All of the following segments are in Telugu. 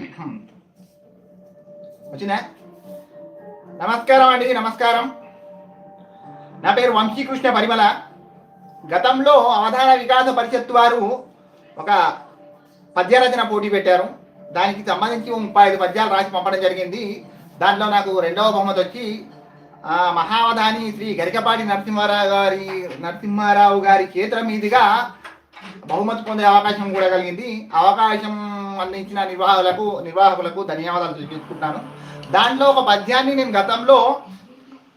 Hmm. వచ్చిందా? నమస్కారం అండి నమస్కారం. నా పేరు వంశీకృష్ణ పరిమళ. గతంలో అవధాన వికాస పరిషత్ వారు ఒక పద్యరచన పోటీ పెట్టారు. దానికి సంబంధించి ముప్పై ఐదు పద్యాలు రాసి పంపడం జరిగింది. దాంట్లో నాకు రెండవ బహుమతి వచ్చి మహావధాని శ్రీ గరికపాటి నరసింహారావు గారి నరసింహారావు గారి చేతుల మీదుగా బహుమతి పొందే అవకాశం కూడా కలిగింది. అవకాశం అందించిన నిర్వాహకులకు నిర్వాహకులకు ధన్యవాదాలు తెలియజేసుకుంటున్నాను. దాంట్లో ఒక పద్యాన్ని నేను గతంలో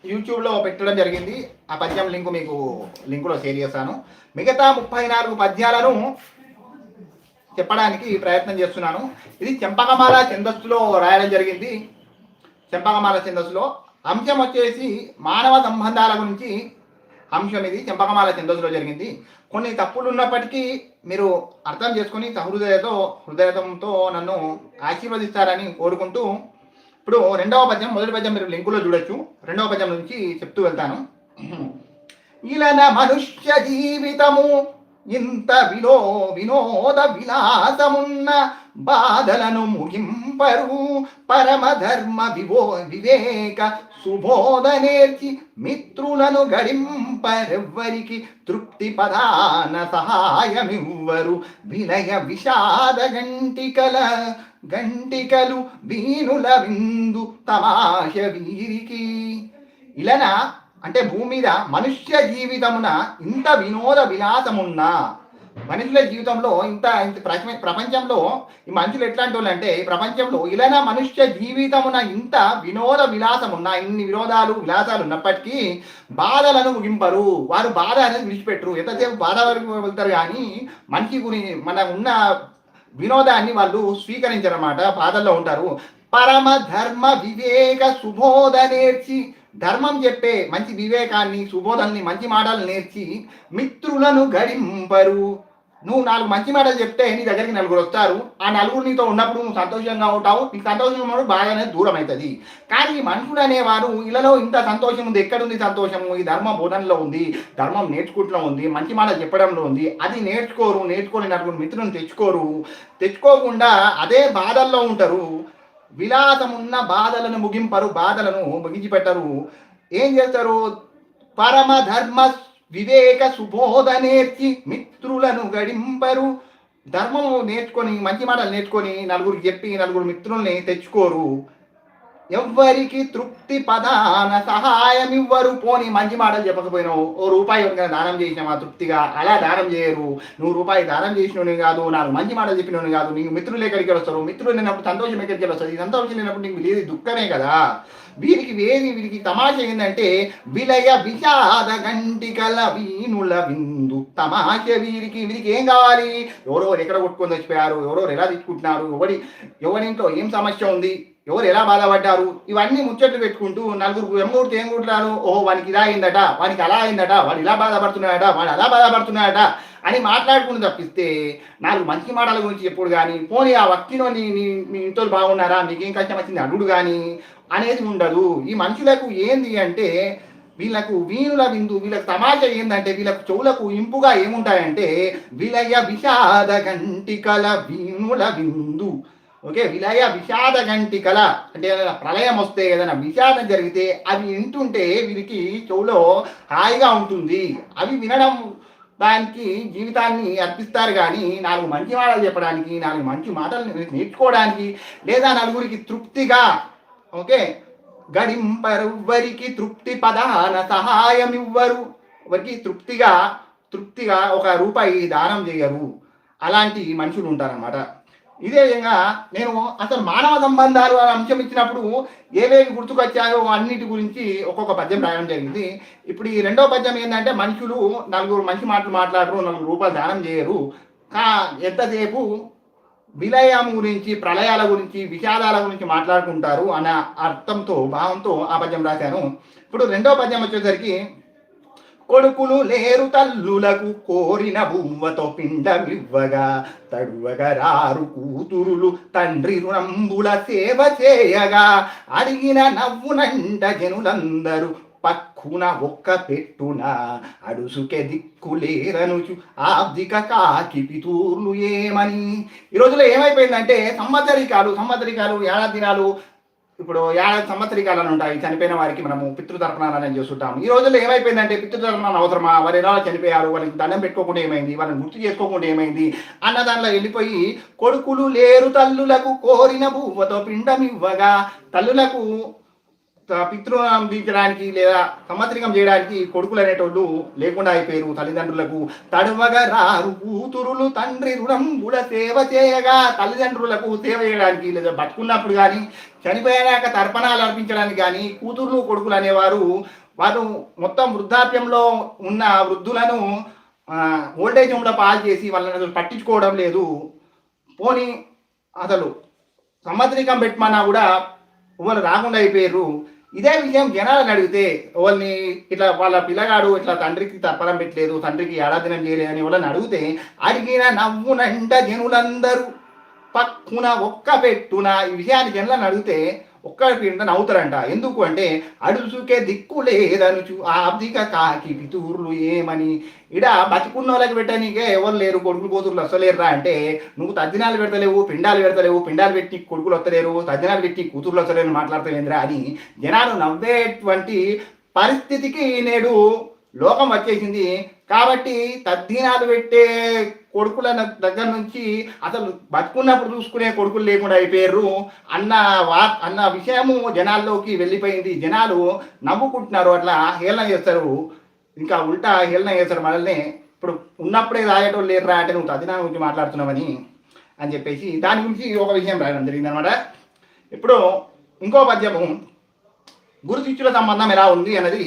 యూట్యూబ్లో పెట్టడం జరిగింది. ఆ పద్యం లింక్ మీకు లింకులో షేర్ చేస్తాను. మిగతా ముప్పై నాలుగు పద్యాలను చెప్పడానికి ప్రయత్నం చేస్తున్నాను. ఇది చెంపకమాల ఛందస్సులో రాయడం జరిగింది. చెంపకమాల ఛందస్సులో. అంశం వచ్చేసి మానవ సంబంధాల గురించి అంశం ఇది. చెంపకమాల ఛందస్సులో జరిగింది. కొన్ని తప్పులు ఉన్నప్పటికీ మీరు అర్థం చేసుకొని సహృదయతో హృదయతంతో నన్ను ఆశీర్వదిస్తారని కోరుకుంటూ ఇప్పుడు రెండవ పద్యం మొదటి పద్యం మీరు లింకులో చూడొచ్చు. రెండవ పద్యం నుంచి చెప్తూ వెళ్తాను. ఇలన మనుష్య జీవితము ఇంత విలో వినోద విలాసమున్న బాధలను ముగింపరు. పరమ ధర్మ వివో వివేక సుబోధనేర్చి మిత్రులను గడింపరెవ్వరికి తృప్తి పదాన సహాయమివ్వరు. వినయ విషాద గంటికల గంటికలు వీణుల విందు తమాష వీరికి. ఇలన అంటే భూమి మీద మనుష్య జీవితమున ఇంత వినోద విలాసమున్నా మనుషుల జీవితంలో ఇంత ఇంత ప్రపంచంలో ఈ మనుషులు ఎట్లాంటి వాళ్ళు అంటే ఈ ప్రపంచంలో ఇలా మనుష్య జీవితమున ఇంత వినోద విలాసమున్న ఇన్ని వినోదాలు విలాసాలు ఉన్నప్పటికీ బాధలను ముగింపరు. వారు బాధ అనేది విడిచిపెట్టరు. ఎంతసేపు బాధ వరకు వెళ్తారు కానీ మనిషి గురి మన ఉన్న వినోదాన్ని వాళ్ళు స్వీకరించారన్నమాట. బాధల్లో ఉంటారు. పరమ ధర్మ వివేక సుబోధ నేర్చి ధర్మం చెప్పే మంచి వివేకాన్ని సుబోధల్ని మంచి మాటలు నేర్చి మిత్రులను గడింపరు. నువ్వు నాలుగు మంచి మాటలు చెప్తే నీ దగ్గరికి నలుగురు వస్తారు. ఆ నలుగురు నీతో ఉన్నప్పుడు నువ్వు సంతోషంగా ఉంటావు. నీకు సంతోషంగా ఉన్నప్పుడు బాధ అనేది దూరం అవుతుంది కానీ ఈ మనుషులు అనేవారు ఇళ్ళలో ఇంత సంతోషం ఉంది ఎక్కడుంది సంతోషము? ఈ ధర్మ బోధనలో ఉంది ధర్మం నేర్చుకుంటూ ఉంది మంచి మాటలు చెప్పడంలో ఉంది. అది నేర్చుకోరు నేర్చుకొని నలుగురు మిత్రులను తెచ్చుకోరు. తెచ్చుకోకుండా అదే బాధల్లో ఉంటారు. విలాసమున్న బాధలను ముగింపరు బాధలను ముగించిపెట్టరు. ఏం చేస్తారు? పరమ ధర్మ వివేక సుబోధనేర్చి మిత్రులను గడింపరు. ధర్మము నేర్చుకొని మంచి మాటలు నేర్చుకొని నలుగురికి చెప్పి నలుగురు మిత్రుల్ని తెచ్చుకోరు. ఎవ్వరికి తృప్తి పదాన సహాయం ఇవ్వరు పోని మంచి మాటలు చెప్పకపోయినావు. ఓ రూపాయి ఎవరికైనా దానం చేసినావా? తృప్తిగా? అలా దానం చేయరు. నువ్వు రూపాయి దానం చేసినోని కాదు నాకు మంచి మాటలు చెప్పినోని కాదు నీకు మిత్రులు ఎక్కడికి వస్తారు మిత్రులు లేనప్పుడు సంతోషం ఎక్కడికి వస్తుంది సంతోషం లేనప్పుడు నీకు లేదు దుఃఖమే కదా. వీరికి వేది వీరికి తమాష ఏంటంటే విలయ విషాద గంటికల వీణుల విందు తమాష వీరికి వీరికి ఏం కావాలి? ఎవరో ఎక్కడ కొట్టుకొని చచ్చిపోయారు? ఎవరో ఎలా తీసుకుంటున్నారు ఎవరి ఎవరింట్లో ఏం సమస్య ఉంది? ఎవరు ఎలా బాధపడ్డారు? ఇవన్నీ ముచ్చట్లు పెట్టుకుంటూ నలుగురు ఎమ్మూర్తి ఏం కుట్టారు ఓహో వానికి ఇలా అయిందట వానికి అలా అయిందట వాడు ఇలా బాధపడుతున్నాడట వాడు అలా బాధపడుతున్నాడట అని మాట్లాడుకుని తప్పిస్తే నాలుగు మంచి మాటల గురించి ఎప్పుడు కానీ పోనీ ఆ వ్యక్తిలో నీ నీ మీ ఇంట్లో బాగున్నారా? మీకేం కష్టం వచ్చింది? అడుగుడు కానీ అనేది ఉండదు. ఈ మనుషులకు ఏంది అంటే వీళ్ళకు వీణుల విందు వీళ్ళకి తమాషా ఏందంటే వీళ్ళకు చెవులకు ఇంపుగా ఏముంటాయంటే విలయ విషాద గంటికల వీణుల విందు ఓకే విలయ విషాద గంటికల అంటే ఏదైనా ప్రళయం వస్తే ఏదైనా విషాదం జరిగితే అవి వింటుంటే వీరికి చెవులో హాయిగా ఉంటుంది. అవి వినడం దానికి జీవితాన్ని అర్పిస్తారు కానీ నాలుగు మంచి మాటలు చెప్పడానికి నాలుగు మంచి మాటలు నేర్చుకోవడానికి లేదా నలుగురికి తృప్తిగా ఓకే గడింపరెవ్వరికి తృప్తి పదాన సహాయం ఇవ్వరు ఎవరికి తృప్తిగా తృప్తిగా ఒక రూపాయి దానం చేయరు. అలాంటి మనుషులు ఉంటారన్నమాట. ఇదే విధంగా నేను అసలు మానవ సంబంధాలు అనే అంశం ఇచ్చినప్పుడు ఏవేవి గుర్తుకొచ్చాయో అన్నిటి గురించి ఒక్కొక్క పద్యం రాయడం జరిగింది. ఇప్పుడు ఈ రెండో పద్యం ఏంటంటే మనుషులు నలుగురు మంచి మాటలు మాట్లాడరు నలుగురు రూపాయలు దానం చేయరు. కా ఎంతసేపు విలయం గురించి ప్రళయాల గురించి విషాదాల గురించి మాట్లాడుకుంటారు అన్న అర్థంతో భావంతో ఆ పద్యం రాశాను. ఇప్పుడు రెండో పద్యం వచ్చేసరికి కొడుకులు లేరు తల్లులకు కోరిన బువ్వతో పిండమివ్వగా తడువగా రారు కూతురులు తండ్రి రుణంబుల సేవ చేయగా అడిగిన నవ్వునంట జనులందరూ పక్కున ఒక్క పెట్టున అడుసుకే దిక్కులేరనుచు ఆర్థిక కాకి పితూర్లు ఏమని? ఈ రోజుల్లో ఏమైపోయిందంటే సంవత్సరికాలు సంవత్సరికాలు ఏడాది దినాలు ఇప్పుడు ఏడాది సంవత్సరికాలను ఉంటాయి చనిపోయిన వారికి మనము పితృతర్పణాలను చేస్తుంటాం ఈ రోజుల్లో ఏమైపోయిందంటే పితృతర్పణాలు అవసరమా? వారు ఎలా చనిపోయారు? వాళ్ళకి దండం పెట్టుకోకుండా ఏమైంది? వాళ్ళని గుర్తు చేసుకోకుండా ఏమైంది? అన్న దానిలో వెళ్ళిపోయి కొడుకులు లేరు తల్లులకు కోరిన భూవతో పిండమివ్వగా తల్లులకు త- పితృనామం లేదా సంవత్సరికం చేయడానికి కొడుకులు అనేటోళ్ళు లేకుండా అయిపోయారు తల్లిదండ్రులకు. తడవగా రారు కూతురులు తండ్రి రుణంబుల సేవ చేయగా తల్లిదండ్రులకు సేవ చేయడానికి లేదా బతుకున్నప్పుడు కానీ చనిపోయాక తర్పణాలు అర్పించడానికి కానీ కూతురులు కొడుకులు అనేవారు వారు మొత్తం వృద్ధాప్యంలో ఉన్న వృద్ధులను ఓల్డేజ్ హోమ్లో పాలు చేసి వాళ్ళని అసలు పట్టించుకోవడం లేదు. పోని అసలు సంవత్సరికం పెట్టమన్నా కూడా వాళ్ళు రాకుండా అయిపోయారు. ఇదే విషయం జనాలను అడిగితే వాళ్ళని ఇట్లా వాళ్ళ పిల్లగాడు ఇట్లా తండ్రికి తర్పణం పెట్టలేదు తండ్రికి ఏడాదినం చేయలేదని వాళ్ళని అడిగితే అడిగిన నవ్వునంట జనులందరూ. పక్కున ఒక్క పెట్టున ఈ విషయాన్ని జనులను అడిగితే ఒక్క నవ్వుతారంట. ఎందుకు అంటే అడుసుకే దిక్కు లేదనుచు ఆబ్దిక కాకి పితూర్లు ఏమని ఇడ బతుకున్న వాళ్ళకి పెట్టడానికే ఎవరు లేరు కొడుకులు కూతురులు వస్తలేరురా అంటే నువ్వు తద్దినాలు పెడతలేవు పిండాలు పెడతలేవు పిండాలు పెట్టి కొడుకులు వస్తలేరు తద్దినాలు పెట్టి కూతురులు వస్తలేరు మాట్లాడతలేదురా అని జనాలు నవ్వేటువంటి పరిస్థితికి నేడు లోకం వచ్చేసింది. కాబట్టి తద్దినాలు పెట్టే కొడుకుల దగ్గర నుంచి అసలు బతుకున్నప్పుడు చూసుకునే కొడుకులు లేకుండా అయిపోయారు. అన్న వా అన్న విషయము జనాల్లోకి వెళ్ళిపోయింది. జనాలు నవ్వుకుంటున్నారు. అట్లా హేళన చేస్తారు. ఇంకా ఉల్టా హేళన చేస్తారు మనల్ని. ఇప్పుడు ఉన్నప్పుడే రాయటోళ్ళు లేరురా అంటే నువ్వు తద్దినా గురించి మాట్లాడుతున్నావని అని చెప్పేసి దాని గురించి ఒక విషయం రాయడం జరిగింది అనమాట ఇప్పుడు ఇంకో పద్యము. గురు శిష్యుల సంబంధం ఎలా ఉంది అన్నది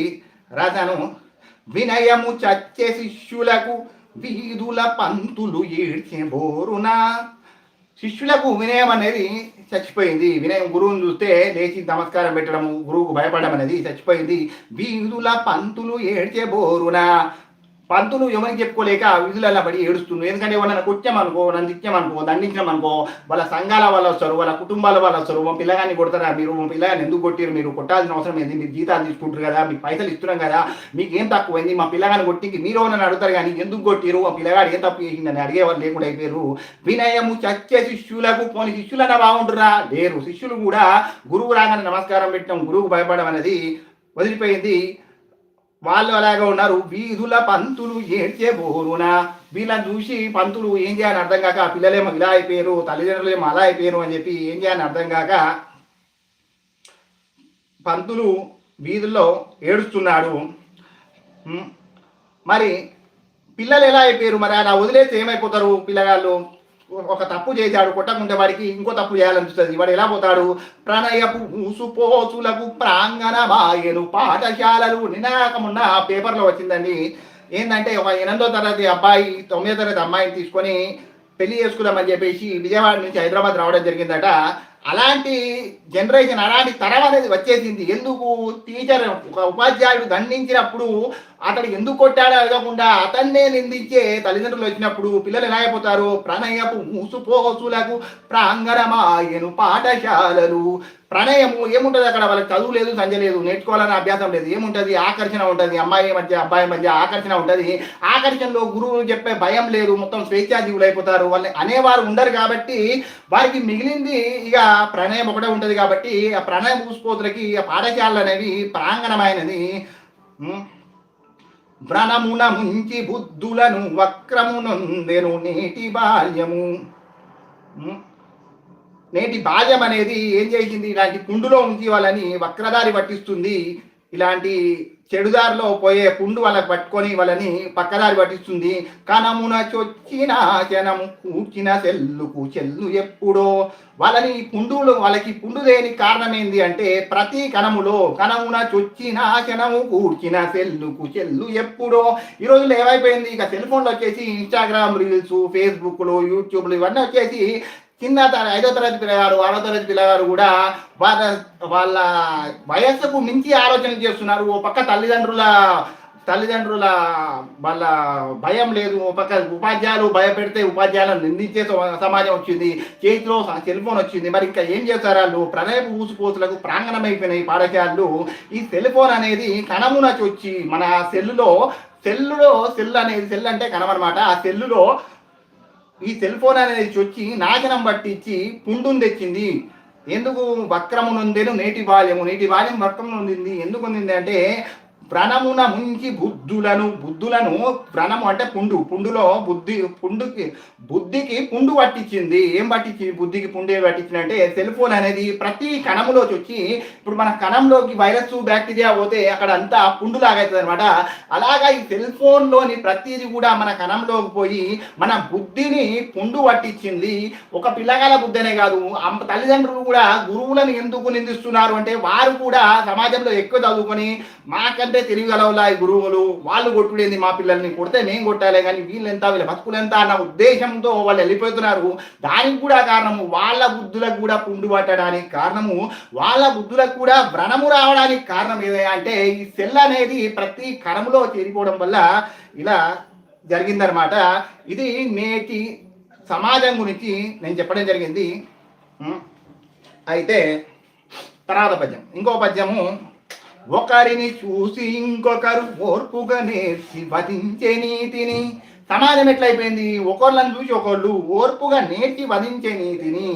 రాశాను. వినయము చచ్చే శిష్యులకు వీధుల పంతులు ఏడ్చే బోరున. శిష్యులకు వినయం అనేది చచ్చిపోయింది. వినయం గురువుని చూస్తే లేచి నమస్కారం పెట్టడము గురువుకు భయపడడం అనేది చచ్చిపోయింది. వీధుల పంతులు ఏడ్చే బోరున. పంతులు ఎవరికి చెప్పుకోలేక విధులలో పడి ఏడుస్తున్నాడు ఎందుకంటే వాళ్ళని కొట్టామనుకో నన్ను తిచ్చామనుకో దండించామనుకో వాళ్ళ సంఘాల వాళ్ళు వస్తారు వాళ్ళ కుటుంబాల వాళ్ళు వస్తారు మా పిల్లగాన్ని కొడతారా మీరు? మా పిల్లగాన్ని ఎందుకు కొట్టారు మీరు? కొట్టాల్సిన అవసరం ఏంది? మీరు జీతాలు తీసుకుంటారు కదా మీకు పైసలు ఇస్తున్నాం కదా మీకు ఏం తక్కువైంది? మా పిల్లగాని కొట్టికి మీరు నన్ను అడుగుతారు కానీ ఎందుకు కొట్టిరు మా పిల్లగాడు ఏం తప్పు చేసిందని అడిగేవాళ్ళు లేకుండా అయిపోయారు. వినయము చచ్చే శిష్యులకు పోని శిష్యులన్నా బాగుంటురా లేరు. శిష్యులు కూడా గురువు రాగానే నమస్కారం పెట్టడం గురువుకు భయపడడం అనేది వదిలిపోయింది. వాళ్ళు అలాగే ఉన్నారు. వీధుల పంతులు ఏడ్చే బోరున వీళ్ళని చూసి పంతులు ఏం చేయాలని అర్థం కాక పిల్లలేమో ఇలా అయిపోయారు తల్లిదండ్రులు ఏమో అలా అయిపోయారు అని చెప్పి ఏం చేయాలని అర్థం కాక పంతులు వీధుల్లో ఏడుస్తున్నాడు. మరి పిల్లలు ఎలా అయిపోయారు? మరి అలా వదిలేస్తే ఏమైపోతారు పిల్లగాళ్ళు? ఒక తప్పు చేశాడు కొట్టకుంటే వాడికి ఇంకో తప్పు చేయాలనిపిస్తుంది. వాడు ఎలా పోతాడు? ప్రణయపు ఊసుపోసులకు ప్రాంగణ బాయను పాఠశాలలు నినాకమున్న పేపర్లో వచ్చిందండి. ఏంటంటే ఒక ఎనిమిదో తరగతి అబ్బాయి తొమ్మిదో తరగతి అమ్మాయిని తీసుకొని పెళ్ళి చేసుకుందామని చెప్పేసి విజయవాడ నుంచి హైదరాబాద్ రావడం జరిగిందట. అలాంటి జనరేషన్ అలాంటి తరం అనేది వచ్చేసింది. ఎందుకు? టీచర్ ఒక ఉపాధ్యాయుడు దండించినప్పుడు అతడు ఎందుకు కొట్టాడో అడగకుండా అతన్నే నిందించే తల్లిదండ్రులు వచ్చినప్పుడు పిల్లలు ఎలా అయిపోతారు? ప్రణయపు మూసుపోసులకు ప్రాంగణమాయను పాఠశాలలు. ప్రణయము ఏముంటది అక్కడ? వాళ్ళకి చదువు లేదు సంజ లేదు నేర్చుకోవాలని అభ్యాసం లేదు. ఏముంటది? ఆకర్షణ ఉంటుంది. అమ్మాయి మధ్య అబ్బాయి మధ్య ఆకర్షణ ఉంటుంది. ఆకర్షణలో గురువు చెప్పే భయం లేదు. మొత్తం స్వేచ్ఛాజీవులు అయిపోతారు వాళ్ళని అనేవారు ఉండరు కాబట్టి వారికి మిగిలింది ఇక ప్రణయం ఒకటే ఉంటుంది కాబట్టి ఆ ప్రణయం మూసిపోతులకి ఆ పాఠశాలలు అనేవి ప్రాంగణమైనది భ్రణమున ముంచి బుద్ధులను వక్రమునందెను నేటి బాల్యము. నేటి బాల్యం అనేది ఏం చేసింది ఇలాంటి కుండులో ఉంచి వాళ్ళని వక్రదారి పట్టిస్తుంది. ఇలాంటి చెడుదారిలో పోయే పుండు వాళ్ళకి పట్టుకొని వాళ్ళని పక్కదారి పట్టిస్తుంది. కనమున చొచ్చిన జనము కూర్చిన సెల్లుకు చెల్లు ఎప్పుడో. వాళ్ళని పుండులు వాళ్ళకి పుండు దేని కారణం ఏంది అంటే ప్రతి కణములో కణమున చొచ్చిన శనము కూర్చిన సెల్లుకు చెల్లు ఎప్పుడో. ఈ రోజుల్లో ఏమైపోయింది? ఇక సెల్ ఫోన్లు వచ్చేసి ఇన్స్టాగ్రామ్ రీల్స్ ఫేస్బుక్లు యూట్యూబ్లు ఇవన్నీ వచ్చేసి చిన్న తర- ఐదో తరగతి పిల్లగాడు ఆరో తరగతి పిల్లగాడు కూడా వాళ్ళ వాళ్ళ వయస్సుకు మించి ఆలోచన చేస్తున్నారు. ఓ పక్క తల్లిదండ్రుల తల్లిదండ్రుల వాళ్ళ భయం లేదు. ఒక పక్క ఉపాధ్యాయులు భయపెడితే ఉపాధ్యాయులను నిందించే సమాజం వచ్చింది. చేతిలో సెల్ ఫోన్ వచ్చింది. మరి ఇంకా ఏం చేస్తారు వాళ్ళు? ప్రణయపు ఊసుపోతులకు ప్రాంగణమైపోయినాయి పాఠశాలలు. ఈ సెల్ ఫోన్ అనేది కణమునకి వచ్చి మన సెల్లులో సెల్లులో సెల్ అనేది సెల్ అంటే కణం అనమాట ఆ సెల్లులో ఈ సెల్ ఫోన్ అనేది వచ్చి నాశనం పట్టించి పుండును తెచ్చింది. ఎందుకు వక్రము నేటి బాల్యము? నేటి బాల్యం వక్రము నొందింది. ఎందుకు ఉంది అంటే ప్రణమున ముంచి బుద్ధులను బుద్ధులను ప్రణము అంటే పుండు పుండులో బుద్ధి పుండుకి బుద్ధికి పుండు పట్టించింది. ఏం పట్టించింది? బుద్ధికి పుండు ఏం పట్టించింది అంటే సెల్ ఫోన్ అనేది ప్రతి కణములోకి వచ్చి ఇప్పుడు మన కణంలోకి వైరస్ బ్యాక్టీరియా పోతే అక్కడ అంతా పుండు లాగవుతుంది అనమాట అలాగా ఈ సెల్ ఫోన్లోని ప్రతిది కూడా మన కణంలోకి పోయి మన బుద్ధిని పుండు పట్టించింది. ఒక పిల్లగాల బుద్ధి అనే కాదు. అమ్మ తల్లిదండ్రులు కూడా గురువులను ఎందుకు నిందిస్తున్నారు అంటే వారు కూడా సమాజంలో ఎక్కువ చదువుకొని మాకంటే తెలియగలవులా ఈ గురువులు వాళ్ళు కొట్టుడేంది మా పిల్లల్ని? కొడితే మేము కొట్టాలి కానీ వీళ్ళు ఎంత వీళ్ళ బతుకులు ఎంత అన్న ఉద్దేశంతో వాళ్ళు వెళ్ళిపోతున్నారు. దానికి కూడా కారణము వాళ్ళ బుద్ధులకు కూడా పుండు పట్టడానికి కారణము వాళ్ళ బుద్ధులకు కూడా వ్రణము రావడానికి కారణం ఏదైనా అంటే ఈ సెల్ అనేది ప్రతి కణములో చేరిపోవడం వల్ల ఇలా జరిగిందనమాట ఇది నేటి సమాజం గురించి నేను చెప్పడం జరిగింది. అయితే తర్వాత పద్యం. ఇంకో పద్యము ఒకరిని చూసి ఇంకొకరు ఓర్పుగా నేర్చి వధించే నీతిని సమాజం ఎట్లయిపోయింది? ఒకళ్ళని చూసి ఒకళ్ళు ఓర్పుగా నేర్చి వధించే నీతిని.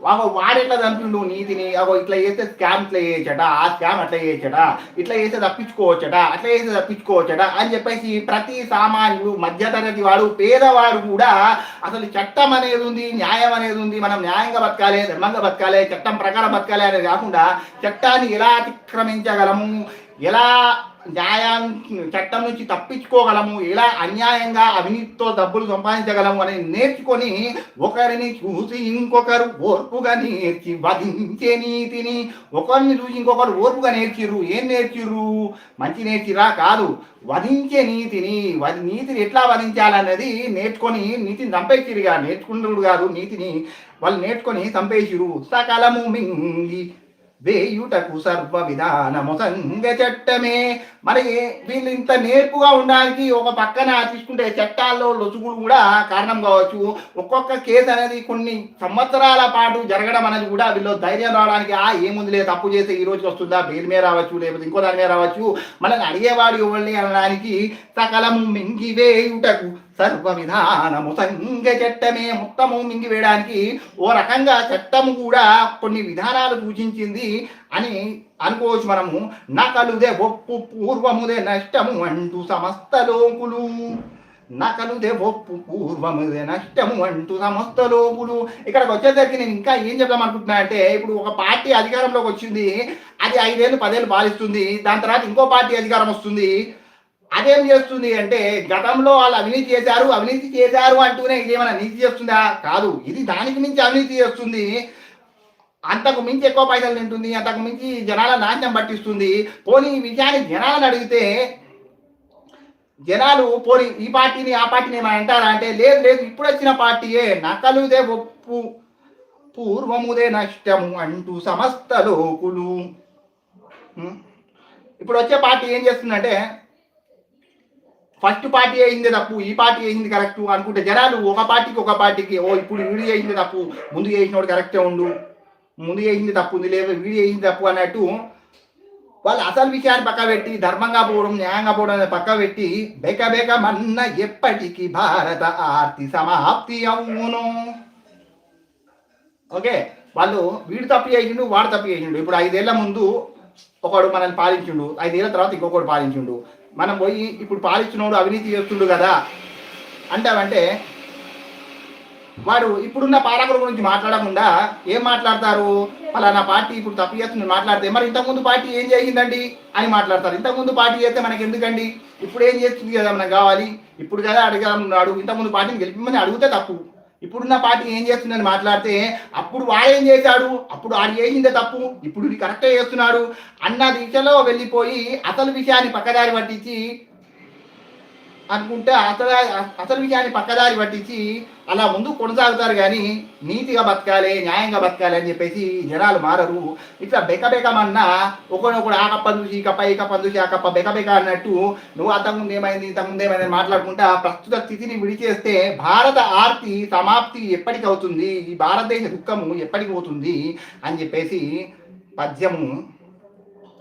వాగో వాడెట్లా చంపిండు నీతిని? అగో ఇట్లా చేస్తే స్కామ్ ఇట్లా చేయొచ్చట ఆ స్కామ్ అట్లా చేయొచ్చట ఇట్లా చేస్తే తప్పించుకోవచ్చట? అట్లా చేస్తే తప్పించుకోవచ్చట? అని చెప్పేసి ప్రతి సామాన్యుడు మధ్యతరగతి వాడు పేదవాడు కూడా అసలు చట్టం అనేది ఉంది న్యాయం అనేది ఉంది మనం న్యాయంగా బతకాలి ధర్మంగా బతకాలి చట్టం ప్రకారం బతకాలి అనేది కాకుండా చట్టాన్ని ఎలా అతిక్రమించగలము? ఎలా న్యాయం చట్టం నుంచి తప్పించుకోగలము ఇలా అన్యాయంగా అవినీతితో డబ్బులు సంపాదించగలము అని నేర్చుకొని ఒకరిని చూసి ఇంకొకరు ఓర్పుగా నేర్చి వధించే నీతిని ఒకరిని చూసి ఇంకొకరు ఓర్పుగా నేర్చిర్రు. ఏం నేర్చిర్రు? మంచి నేర్చిరా? కాదు. వధించే నీతిని వది నీతిని ఎట్లా వధించాలన్నది నేర్చుకొని నీతిని చంపేసిరుగా నేర్చుకుంటుడు కాదు నీతిని వాళ్ళు నేర్చుకొని చంపేసిరు సకలము మింగి వేయుటకు సర్వ విధానము సంగ చట్టమే. మరి వీళ్ళు ఇంత నేర్పుగా ఉండడానికి ఒక పక్కన తీసుకుంటే చట్టాల్లో లొసుగులు కూడా కారణం కావచ్చు. ఒక్కొక్క కేసు అనేది కొన్ని సంవత్సరాల పాటు జరగడం అనేది కూడా వీళ్ళు ధైర్యం రావడానికి ఆ ఏముందిలే తప్పు చేస్తే ఈ రోజుకి వస్తుందా బెయిల్ మీద రావచ్చు లేకపోతే ఇంకో దాని మీద రావచ్చు. మనల్ని అడిగేవాడు ఇవ్వండి అనడానికి సకలము మింగివేయుటకు సర్వ విధానము సంగ చట్టమే మొత్తము మింగివేయడానికి ఓ రకంగా చట్టము కూడా కొన్ని విధానాలు సూచించింది అని అనుకోవచ్చు మనము. నకలుదే ఒప్పు పూర్వముదే నష్టము అంటూ సమస్త లోకులు. నకలుదే ఒప్పు పూర్వముదే నష్టము అంటూ సమస్త లోపులు ఇక్కడికి వచ్చేసరికి నేను ఇంకా ఏం చెప్దాం అనుకుంటున్నా అంటే ఇప్పుడు ఒక పార్టీ అధికారంలోకి వచ్చింది అది ఐదేళ్ళు పదేళ్ళు పాలిస్తుంది దాని తర్వాత ఇంకో పార్టీ అధికారం వస్తుంది. అదేం చేస్తుంది అంటే గతంలో వాళ్ళు అవినీతి చేశారు అవినీతి చేశారు అంటూనే ఇదేమైనా నీతి చేస్తుందా? కాదు. ఇది దానికి మించి అవినీతి చేస్తుంది. అంతకు మించి ఎక్కువ పైసలు తింటుంది అంతకు మించి జనాల నాణ్యం పట్టిస్తుంది. పోనీ ఈ విషయాన్ని జనాలను అడిగితే జనాలు పోనీ ఈ పార్టీని ఆ పార్టీని ఏమైనా అంటారా అంటే లేదు లేదు ఇప్పుడు వచ్చిన పార్టీయే నకలుదే ఒప్పు పూర్వముదే నష్టము అంటూ సమస్త లోకులు. ఇప్పుడు వచ్చే పార్టీ ఏం చేస్తుందంటే ఫస్ట్ పార్టీ అయింది తప్పు ఈ పార్టీ అయింది కరెక్ట్ అనుకుంటే జనాలు ఒక పార్టీకి ఒక పార్టీకి ఓ ఇప్పుడు వీడి అయింది తప్పు ముందు చేసినోడు కరెక్టే ఉండు ముందు చేసింది తప్పు ఉంది లేదు వీడి చేసింది తప్పు అన్నట్టు వాళ్ళు అసలు విషయాన్ని పక్క పెట్టి ధర్మంగా పోవడం న్యాయంగా పోవడం అనేది పక్క పెట్టి బెక బెక మన్న ఎప్పటికీ భారత ఆర్తి సమాప్తి అవును. ఓకే వాళ్ళు వీడు తప్పు చేసిండు వాడు తప్పు చేసిండు. ఇప్పుడు ఐదేళ్ళ ముందు ఒకడు మనల్ని పాలించిండు ఐదేళ్ళ తర్వాత ఇంకొకడు పాలించిండు. మనం పోయి ఇప్పుడు పాలిచ్చినోడు అవినీతి చేస్తుండు కదా. అంటావంటే వాడు ఇప్పుడున్న పాలకుల గురించి మాట్లాడకుండా ఏం మాట్లాడతారు? ఫలానా పార్టీ ఇప్పుడు తప్పు చేస్తుంది మాట్లాడితే మరి ఇంతకుముందు పార్టీ ఏం చేసిందండి అని మాట్లాడతారు. ఇంతకుముందు పార్టీ చేస్తే మనకి ఎందుకండి ఇప్పుడు ఏం చేస్తుంది కదా మనకు కావాలి. ఇప్పుడు కదా అడగాలన్నాడు ఇంతకుముందు పార్టీని గెలిపిమని అడిగితే తప్పు. ఇప్పుడున్న పార్టీ ఏం చేస్తుందని మాట్లాడితే అప్పుడు వాడేం చేశాడు? అప్పుడు ఆడు చేసిందే తప్పు. ఇప్పుడు ఇది కరెక్టే చేస్తున్నాడు. అన్న దిశలో వెళ్ళిపోయి అసలు విషయాన్ని పక్కదారి పట్టించి అనుకుంటే అసలు అసలు విషయాన్ని పక్కదారి పట్టించి అలా ముందు కొనసాగుతారు కానీ నీతిగా బతకాలి న్యాయంగా బతకాలి అని చెప్పేసి జనాలు మారరు. ఇట్లా బెక బెకమన్నా ఒకడొకడు ఆ కప్ప చూసి ఈ కప్ప ఈ కప్ప చూసి ఆ కప్ప బెకబెక అన్నట్టు నువ్వు అంతకుముందు ఏమైంది ఇంతకుముందు ఏమైంది మాట్లాడుకుంటా ప్రస్తుత స్థితిని విడిచేస్తే భారత ఆర్తి సమాప్తి ఎప్పటికి అవుతుంది? ఈ భారతదేశ దుఃఖము ఎప్పటికి పోతుంది? అని చెప్పేసి పద్యము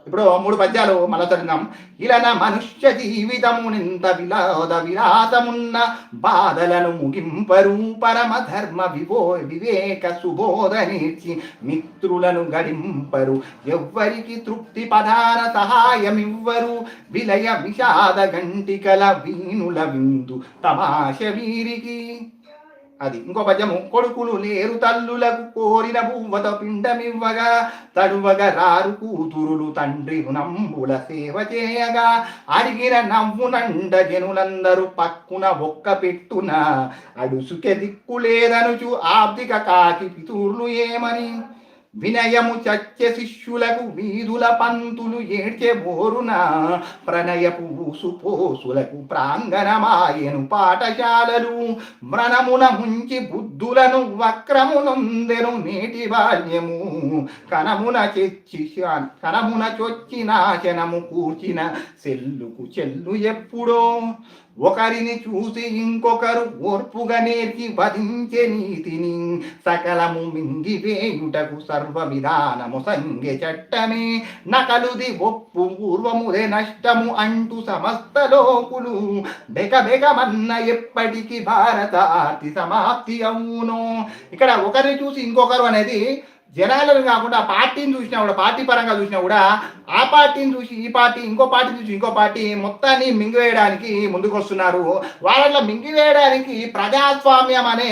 ఇప్పుడు మూడు పద్యాలు మళ్ళా చదివినాం ఇలన మనుష్య జీవితమునింత విలాద విలాసమున్న బాధలను ముగింపరు పరమ ధర్మ వివో వివేక సుబోధ నేర్చి మిత్రులను గడింపరు. ఎవ్వరికి తృప్తి పదాన సహాయమివ్వరు. విలయ విషాద గంటికల వీణుల విందు తమాష వీరికి. అది. ఇంకో పద్యము కొడుకులు లేరు తల్లులకు కోరిన భూవత పిండమివ్వగా తడువగ రారు కూతురులు తండ్రి నంబుల సేవ చేయగా అడిగిన నవ్వునండ జనులందరూ పక్కున ఒక్క పెట్టున అడుసుకె దిక్కు లేదనుచు ఆర్థిక కాకి పితూర్లు ఏమని? వినయము చచ్చే శిష్యులకు వీధుల పంతులు ఏడ్చే బోరున ప్రణయపు ఊసుపోసులకు ప్రాంగణమాయను పాఠశాలలు. మ్రణమున ముంచి బుద్ధులను వక్రమునొందెను నేటి బాల్యము. కనమున చెచ్చి కనమున చొచ్చి నాశనము కూర్చిన సెల్లుకు చెల్లు ఎప్పుడో. ఒకరిని చూసి ఇంకొకరు ఓర్పుగా నేర్చి వధించే నీతిని సకలము మింగివేయుటకు సర్వ విధానము సంగె చట్టమే. నకలుది ఒప్పు పూర్వముదే నష్టము అంటూ సమస్త లోకులు. బెగబెగమన్న ఎప్పటికీ భారత ఆర్తి సమాప్తి అవును. ఇక్కడ ఒకరిని చూసి ఇంకొకరు అనేది జనాలను కాకుండా పార్టీని చూసినా కూడా పార్టీ పరంగా చూసినా కూడా ఆ పార్టీని చూసి ఈ పార్టీ ఇంకో పార్టీ చూసి ఇంకో పార్టీ మొత్తాన్ని మింగివేయడానికి ముందుకు వస్తున్నారు వాళ్ళ మింగివేయడానికి ప్రజాస్వామ్యం అనే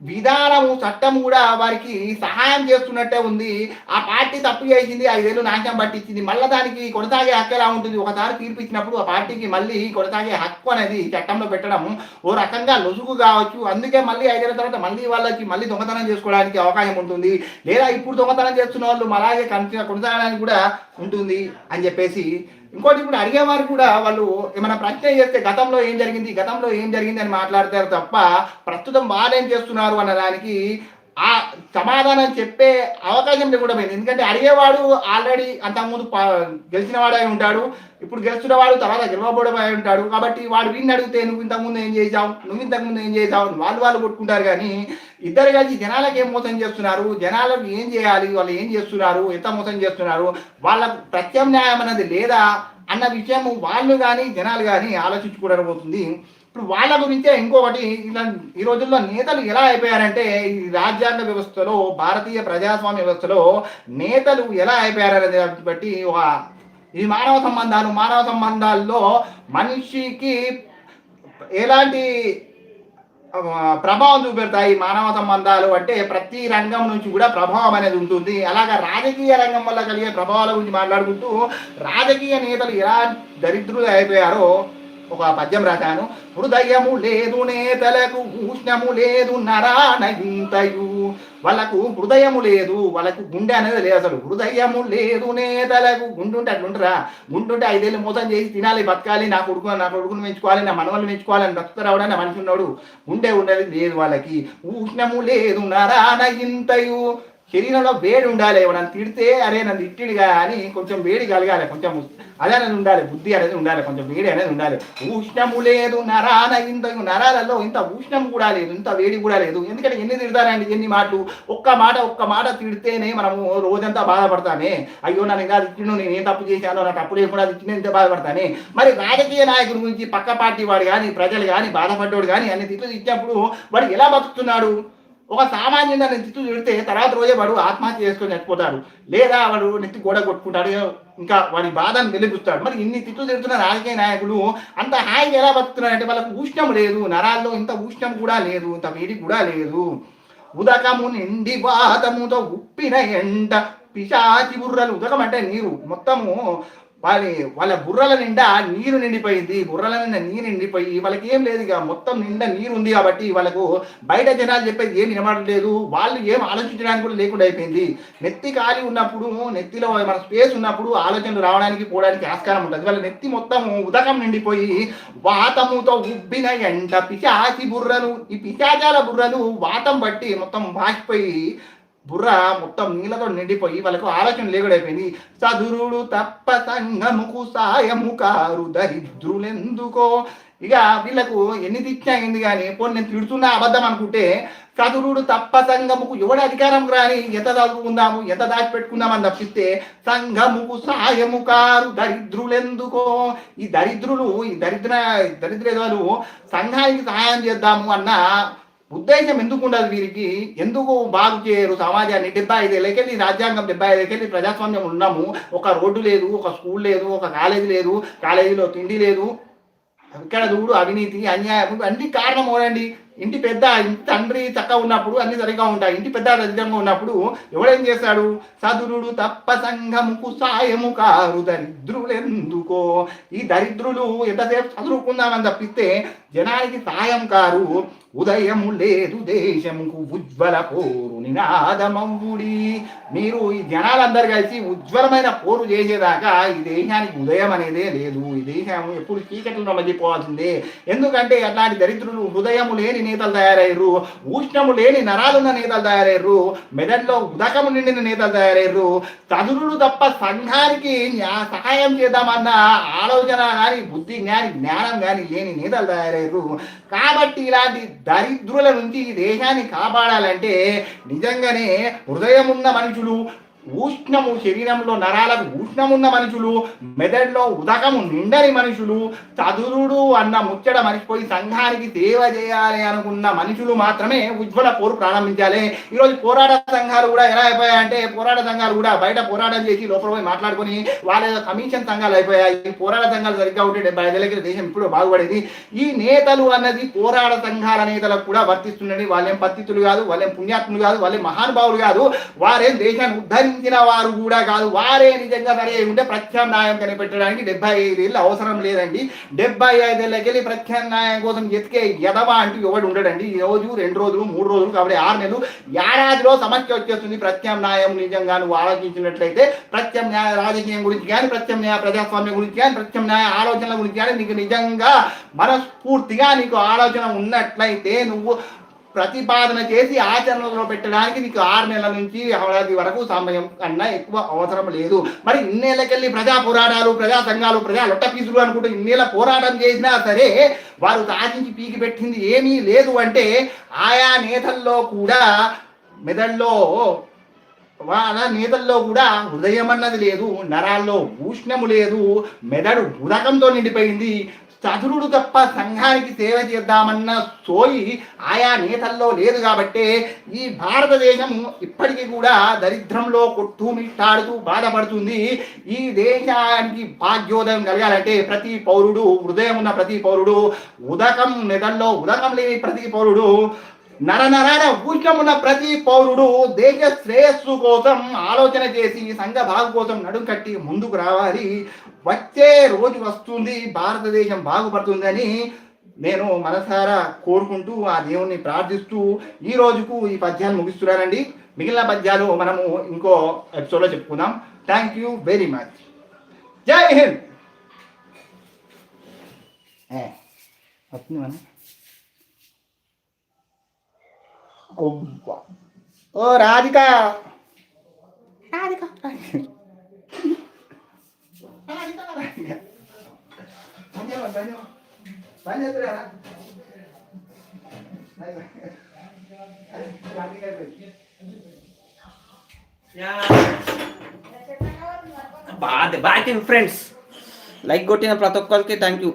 విధానము చట్టం కూడా వారికి సహాయం చేస్తున్నట్టే ఉంది. ఆ పార్టీ తప్పు చేసింది ఐదేళ్ళు నాశనం పట్టించింది. మళ్ళీ దానికి కొనసాగే హక్కు ఎలా ఉంటుంది? ఒకసారి తీర్పు ఇచ్చినప్పుడు ఆ పార్టీకి మళ్ళీ కొనసాగే హక్కు అనేది చట్టంలో పెట్టడం ఓ రకంగా లొసుగు కావచ్చు. అందుకే మళ్ళీ ఐదేళ్ళ తర్వాత మళ్ళీ వాళ్ళకి మళ్ళీ దొంగతనం చేసుకోవడానికి అవకాశం ఉంటుంది. లేదా ఇప్పుడు దొంగతనం చేస్తున్న వాళ్ళు అలాగే కొనసాగడానికి కూడా ఉంటుంది అని చెప్పేసి ఇంకోటి ఇప్పుడు అడిగేవారు కూడా వాళ్ళు ఏమైనా ప్రశ్న చేస్తే గతంలో ఏం జరిగింది గతంలో ఏం జరిగింది అని మాట్లాడతారు తప్ప ప్రస్తుతం వాళ్ళేం చేస్తున్నారు అన్న దానికి ఆ సమాధానం చెప్పే అవకాశం లేకుండా ఎందుకంటే అడిగేవాడు ఆల్రెడీ అంతకుముందు గెలిచిన వాడే ఉంటాడు. ఇప్పుడు గెలుస్తున్న వాడు తర్వాత గెలవబోడమై ఉంటాడు. కాబట్టి వాడు వీడిని అడిగితే నువ్వు ఇంతకుముందు ఏం చేసావు నువ్వు ఇంతకుముందు ఏం చేసావు వాళ్ళు వాళ్ళు కొట్టుకుంటారు. కానీ ఇద్దరు కలిసి జనాలకు ఏం మోసం చేస్తున్నారు? జనాలకు ఏం చేయాలి? వాళ్ళు ఏం చేస్తున్నారు? ఎంత మోసం చేస్తున్నారు? వాళ్ళకు ప్రత్యామ్నాయం అనేది లేదా? అన్న విషయం వాళ్ళు కానీ జనాలు కానీ ఆలోచించుకోవడం పోతుంది ఇప్పుడు వాళ్ళ గురించే ఇంకొకటి ఇలా ఈ రోజుల్లో నేతలు ఎలా అయిపోయారంటే ఈ రాజ్యాంగ వ్యవస్థలో భారతీయ ప్రజాస్వామ్య వ్యవస్థలో నేతలు ఎలా అయిపోయారనే దాన్ని బట్టి ఒక ఈ మానవ సంబంధాలు మానవ సంబంధాల్లో మనిషికి ఎలాంటి ప్రభావం చూపెడతాయి మానవ సంబంధాలు అంటే ప్రతి రంగం నుంచి కూడా ప్రభావం అనేది ఉంటుంది. అలాగా రాజకీయ రంగం వల్ల కలిగే ప్రభావాల గురించి మాట్లాడుకుంటూ రాజకీయ నేతలు ఎలా దరిద్రులు అయిపోయారో ఒక పద్యం రాశాను. హృదయము లేదు నేతలకు ఉష్ణము లేదు నరాన వాళ్ళకు హృదయము లేదు వాళ్ళకు గుండె అనేది లేదు అసలు. హృదయము లేదు నేతలకు గుండుంటే అట్లుంటారా గుండుంటే ఐదేళ్ళు మోసం చేసి తినాలి బతకాలి నా కొడుకు నా కొడుకును పెంచుకోవాలి నా మనవల్ని మెచ్చుకోవాలి అని బతుకు రావడానికి మనిషి ఉన్నాడు గుండె ఉండేది లేదు వాళ్ళకి. ఉష్ణము లేదు నరాన ఇంతయు శరీరంలో వేడి ఉండాలి. నన్ను తిడితే అరే నన్ను తిట్టిడుగా అని కొంచెం వేడి కలగాలి. కొంచెం అదే అనేది ఉండాలి. బుద్ధి అనేది ఉండాలి. కొంచెం వేడి అనేది ఉండాలి. ఉష్ణము లేదు నరాన ఇంత నరాలలో ఇంత ఉష్ణం కూడా లేదు ఇంత వేడి కూడా లేదు. ఎందుకంటే ఎన్ని తిడతానండి ఎన్ని మాటలు? ఒక్క మాట ఒక్క మాట తిడితేనే మనము రోజంతా బాధపడతామే. అయ్యో నన్ను ఇంకా తిట్టిను నేను ఏం తప్పు చేశానో నాకు తప్పు లేకుండా తిట్టిన ఇంత బాధపడతానే. మరి రాజకీయ నాయకుడి గురించి పక్క పార్టీ వాడు కానీ ప్రజలు కానీ బాధపడ్డోడు కానీ అన్ని తిట్లు తిట్టినప్పుడు వాడు ఎలా బతుకుతున్నాడు? ఒక సామాన్యంగా నేను తిట్టు తిడితే తర్వాత రోజే వాడు ఆత్మహత్య చేసుకొని చచ్చిపోతాడు. లేదా వాడు నెత్తి గోడ కొట్టుకుంటాడు ఇంకా వాడి బాధను వెలిగిస్తాడు మరి ఇన్ని తిట్లు తిడుతున్న రాజకీయ నాయకులు అంత హాయిగా ఎలా బతుకుతున్నారంటే వాళ్ళకు ఉష్ణం లేదు నరాల్లో ఇంత ఉష్ణం కూడా లేదు ఇంత వేడి కూడా లేదు. ఉదకము నిండి వాతముతో ఉప్పిన ఎండ పిశాచి బుర్రలు ఉదకం అంటే నీరు. మొత్తము వాళ్ళ వాళ్ళ బుర్రల నిండా నీరు నిండిపోయింది. బుర్రల నిండా నీరు నిండిపోయి వాళ్ళకి ఏం లేదు ఇక. మొత్తం నిండా నీరు ఉంది కాబట్టి వాళ్ళకు బయట జనాలు చెప్పేది ఏం వినబడలేదు. వాళ్ళు ఏం ఆలోచించడానికి కూడా లేకుండా అయిపోయింది. నెత్తి ఖాళీ ఉన్నప్పుడు నెత్తిలో మన స్పేస్ ఉన్నప్పుడు ఆలోచనలు రావడానికి పోవడానికి ఆస్కారం ఉంటుంది వాళ్ళ నెత్తి మొత్తం ఉదకం నిండిపోయి వాతముతో ఉబ్బిన ఎండ పిశాచి బుర్రలు ఈ పిశాచాల బుర్రలు వాతం బట్టి మొత్తం వాసిపోయి బుర్ర మొత్తం నీళ్ళతో నిండిపోయి వాళ్ళకు ఆలోచన లేకుడైపోయింది చదురుడు తప్ప సంగముకు సాయము కారు దరిద్రులెందుకో? ఇక వీళ్ళకు ఎన్ని తిచ్చాయింది కానీ పోనీ నేను తిడుతున్నా అబద్ధం అనుకుంటే చదురుడు తప్ప సంఘముకు ఎవడ అధికారం రాని ఎంత చదువుకుందాము ఎంత దాచిపెట్టుకుందామని తప్పిస్తే సంఘముకు సాయము కారు దరిద్రులెందుకో? ఈ దరిద్రులు ఈ దరిద్ర దరిద్రేదాలు సంఘానికి సహాయం చేద్దాము అన్న ఉద్దేశం ఎందుకు ఉండదు వీరికి? ఎందుకు బాగు చేయరు సమాజాన్ని? డెబ్బై ఐదేళ్ళకెళ్ళి రాజ్యాంగం డెబ్బై ఐదేళ్ళకెళ్ళి ప్రజాస్వామ్యం ఉన్నాము. ఒక రోడ్డు లేదు ఒక స్కూల్ లేదు ఒక కాలేజీ లేదు కాలేజీలో తిండి లేదు. ఇక్కడ చూడు అవినీతి అన్యాయం అన్ని కారణం అవునండి ఇంటి పెద్ద ఇంటి తండ్రి చక్కగా ఉన్నప్పుడు అన్ని సరిగా ఉంటాయి. ఇంటి పెద్ద దరిద్రంగా ఉన్నప్పుడు ఎవడేం చేస్తాడు? సదురుడు తప్ప సంఘముకు సాయము కారు దరిద్రులెందుకో? ఈ దరిద్రులు ఎంతసేపు చదువుకుందామని తప్పిస్తే జనానికి సాయం కారు. ఉదయము లేదు దేశముకు ఉజ్వల పోరు. నినాదమంబుడి మీరు ఈ జనాలందరూ కలిసి ఉజ్వలమైన పోరు చేసేదాకా ఈ దేశానికి ఉదయం అనేదే లేదు. ఈ దేశం ఎప్పుడు చీకట్లో మధ్యపోవాల్సిందే ఎందుకంటే అట్లాంటి దరిద్రులు హృదయము లేని నేతలు తయారయ్యారు. ఉష్ణము లేని నరాలున్న నేతలు తయారయ్యారు. మెదడులో ఉదకము నిండిన నేతలు తయారయ్యారు. చదురులు తప్ప సంఘానికి సహాయం చేద్దామన్న ఆలోచన కానీ బుద్ధి కానీ జ్ఞానం కానీ లేని నేతలు తయారయ్యారు. కాబట్టి ఇలాంటి దరిద్రుల నుంచి ఈ దేశాన్ని కాపాడాలంటే నిజంగానే హృదయమున్న మనుషులు ఉష్ణము శరీరంలో నరాలకు ఉష్ణమున్న మనుషులు మెదడులో ఉదకము నిండని మనుషులు చదురుడు అన్న ముచ్చట మర్చిపోయి సంఘానికి సేవ చేయాలి అనుకున్న మనుషులు మాత్రమే ఉజ్వల పోరు ప్రారంభించాలి. ఈరోజు పోరాట సంఘాలు కూడా ఎలా అయిపోయాయంటే పోరాట సంఘాలు కూడా బయట పోరాటం చేసి లోపల పోయి మాట్లాడుకొని వాళ్ళ కమిషన్ సంఘాలు అయిపోయాయి. పోరాట సంఘాలు సరిగ్గా ఉంటే డెబ్బై ఐదేళ్ళకి దేశం ఇప్పుడు బాగుపడేది. ఈ నేతలు అన్నది పోరాట సంఘాల నేతలకు కూడా వర్తిస్తున్నది వాళ్ళేం పత్తితులు కాదు వాళ్ళేం పుణ్యాత్ములు కాదు వాళ్ళేం మహానుభావులు కాదు. వారేం దేశాన్ని ఉద్ధరించిన వారు కూడా కాదు. వారే నిజంగా సరి అయి ఉంటే ప్రత్యామ్నాయం కనిపెట్టడానికి డెబ్బై ఐదేళ్ళు అవసరం లేదండి. డెబ్బై ఐదేళ్ళకి వెళ్ళి ప్రత్యామ్నాయం కోసం ఎతికే ఎదవా అంటూ ఎవడు ఉండడండి. ఈ రోజు రెండు రోజులు మూడు రోజులు కాబట్టి ఆరు నెలలు ఏడాదిలో సమస్య వచ్చేస్తుంది. ప్రత్యామ్నాయం నిజంగా నువ్వు ఆలోచించినట్లయితే ప్రత్యామ్నాయ రాజకీయం గురించి కానీ ప్రత్యామ్నాయ ప్రజాస్వామ్యం గురించి కానీ ప్రత్యామ్నాయ ఆలోచనల గురించి కానీ నీకు నిజంగా మనస్ఫూర్తిగా నీకు ఆలోచన ఉన్నట్లయితే నువ్వు ప్రతిపాదన చేసి ఆచరణలో పెట్టడానికి నీకు ఆరు నెలల నుంచి ఏడాది వరకు సమయం కన్నా ఎక్కువ అవసరం లేదు. మరి ఇన్నేళ్ళకెళ్ళి ప్రజా పోరాటాలు ప్రజా సంఘాలు ప్రజా లొట్టపీసులు అనుకుంటూ ఇన్నేళ్ళ పోరాటం చేసినా సరే వారు సాధించి పీకి పెట్టింది ఏమీ లేదు అంటే ఆయా నేతల్లో కూడా మెదడులో వాళ్ళ నేతల్లో కూడా హృదయం అన్నది లేదు నరాల్లో ఉష్ణము లేదు మెదడు ఉదకంతో నిండిపోయింది. చదురుడు తప్ప సంఘానికి సేవ చేద్దామన్న సోయి ఆయా నేతల్లో లేదు కాబట్టే ఈ భారతదేశం ఇప్పటికీ కూడా దరిద్రంలో కొట్టుమిట్టాడుతూ బాధపడుతుంది. ఈ దేశానికి భాగ్యోదయం కలగాలంటే ప్రతి పౌరుడు హృదయం ఉన్న ప్రతి పౌరుడు ఉదకం మెదడులో ఉదకం లేని ప్రతి పౌరుడు నర నరాన ఉన్న ప్రతి పౌరుడు దేశ శ్రేయస్సు కోసం ఆలోచన చేసి సంఘ బాగు కోసం నడుం కట్టి ముందుకు రావాలి. వచ్చే రోజు వస్తుంది భారతదేశం బాగుపడుతుందని నేను మనసారా కోరుకుంటూ ఆ దేవుణ్ణి ప్రార్థిస్తూ ఈ రోజుకు ఈ పద్యాలు ముగిస్తున్నానండి. మిగిలిన పద్యాలు మనము ఇంకో ఎపిసోడ్లో చెప్పుకుందాం. థ్యాంక్ యూ వెరీ మచ్ జై హింద్. వస్తుంది మనం చేస్తురా రాధిక అయిపోయింది. బాగా బాగా ఫ్రెండ్స్ లైక్ కొట్టిన ప్రతి ఒక్కరికి థ్యాంక్ యూ